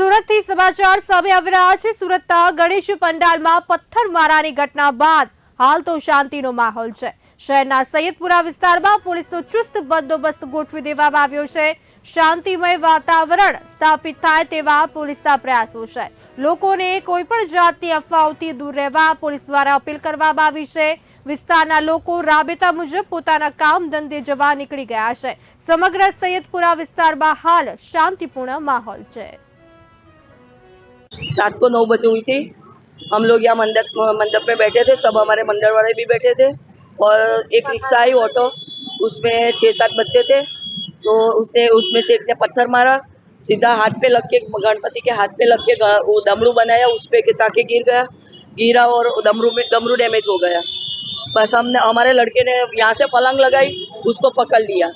સુરતથી સમાચાર સામે આવી રહ્યા છે. સુરતના ગણેશ પંડાલમાં પથ્થરમારાની ઘટના બાદ હાલ તો શાંતિનો માહોલ છે. શહેરના સૈયદપુરા વિસ્તારમાં પોલીસનો ચુસ્ત બંદોબસ્ત ગોઠવી દેવામાં આવ્યો છે. શાંતિમય વાતાવરણ સ્થાપિત થાય તેવા પોલીસના પ્રયાસો છે. લોકોને કોઈ પણ જાતની અફવાઓથી દૂર રહેવા પોલીસ દ્વારા અપીલ કરવામાં આવી છે. વિસ્તારના લોકો રાબેતા મુજબ પોતાના કામ ધંધે જવા નીકળી ગયા છે. સમગ્ર સૈયદપુરા વિસ્તારમાં હાલ શાંતિપૂર્ણ માહોલ છે. रात को नौ बजे हुई थी। हम लोग यहाँ मंडप मंडप में बैठे थे, सब हमारे मंडल वाले भी बैठे थे और एक रिक्शा आई ऑटो, उसमें छः सात बच्चे थे। तो उसने उसमें से एक ने पत्थर मारा, सीधा हाथ पे लग के गणपति के हाथ पे लग के वो डमरू बनाया, उस पे के गिर गया, गिरा और डमरू में, डमरू डैमेज हो गया। बस हमने, हमारे लड़के ने यहाँ से पलंग लगाई, उसको पकड़ लिया।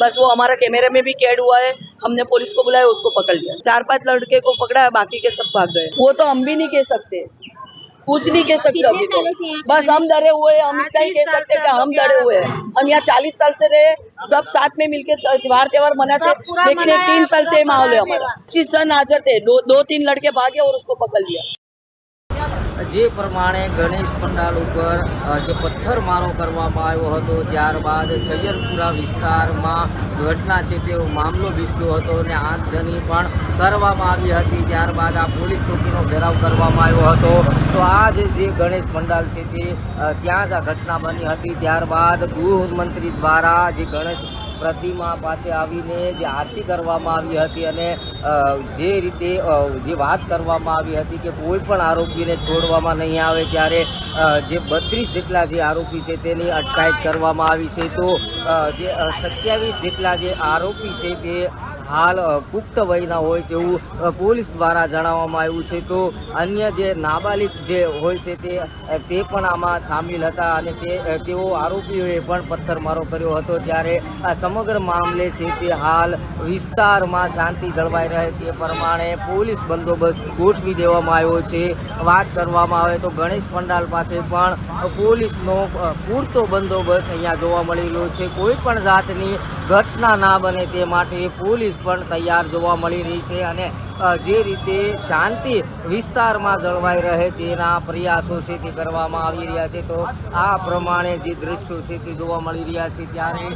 बस वो हमारा कैमरे में भी कैड हुआ है हमने पुलिस को बुलाया उसको पकड़ लिया। चार पाँच लड़के को पकड़ा है बाकी के सब भाग गए। वो तो हम भी नहीं कह सकते। कुछ नहीं कह सकते अभी तो। बस हम डरे हुए हम इतना ही कह सकते कि हम डरे हुए हैं। हम यहाँ चालीस साल से रहे सब साथ में मिलके त्योहार त्योहार मनाते लेकिन तीन साल से माहौल है हमारा। पच्चीस जन हाजिर थे दो दो तीन लड़के भागे और उसको पकड़ लिया। જે પ્રમાણે ગણેશ પંડાલ ઉપર જે પથ્થરમારો કરવામાં આવ્યો હતો, ત્યારબાદ સૈયદપુરા વિસ્તારમાં ઘટના છે તેવો મામલો વિસર્યો હતો અને આગજની પણ કરવામાં આવી હતી. ત્યારબાદ આ પોલીસ ચોકીનો ઘેરાવ કરવામાં આવ્યો હતો. તો આ જે ગણેશ પંડાલ છે તે ત્યાં જ આ ઘટના બની હતી. ત્યારબાદ ગૃહમંત્રી દ્વારા જે ગણેશ પ્રતિમા પાસે આવીને જે આરતી કરવામાં આવી હતી અને જે રીતે જે વાત કરવામાં આવી હતી કે કોઈ પણ આરોપીને છોડવામાં નહીં આવે ત્યારે જે બત્રીસ જેટલા જે આરોપી છે તેની અટકાયત કરવામાં આવી છે. તો જે સત્યાવીસ જેટલા જે આરોપી છે તે હાલ પુખ્ત વયના હોય તેવું પોલીસ દ્વારા જણાવવામાં આવ્યું છે. તો અન્ય જે નાબાલિગ જે હોય છે તે તે પણ આમાં સામેલ હતા અને તે તેઓ આરોપીઓએ પણ પથ્થરમારો કર્યો હતો. ત્યારે આ સમગ્ર મામલે છે તે હાલ વિસ્તારમાં શાંતિ જળવાઈ રહે તે પ્રમાણે પોલીસ બંદોબસ્ત ગોઠવી દેવામાં આવ્યો છે. વાત કરવામાં આવે તો ગણેશ પંડાલ પાસે પણ પોલીસનો પૂરતો બંદોબસ્ત અહીંયા જોવા મળેલો છે. કોઈ પણ જાતની ઘટના ના બને તે માટે પોલીસ પણ તૈયાર જોવા મળી રહી છે અને જે રીતે શાંતિ વિસ્તારમાં જળવાઈ રહે તેના પ્રયાસો છે તે કરવામાં આવી રહ્યા છે, તો આ પ્રમાણે જે દ્રશ્યો છે તે જોવા મળી રહ્યા છે ત્યારે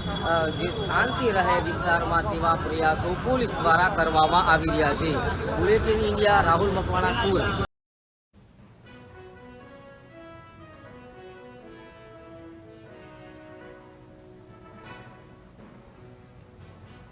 જે શાંતિ રહે વિસ્તારમાં તેવા પ્રયાસો પોલીસ દ્વારા કરવામાં આવી રહ્યા છે. Bulletin India, Rahul Makwana, Surat.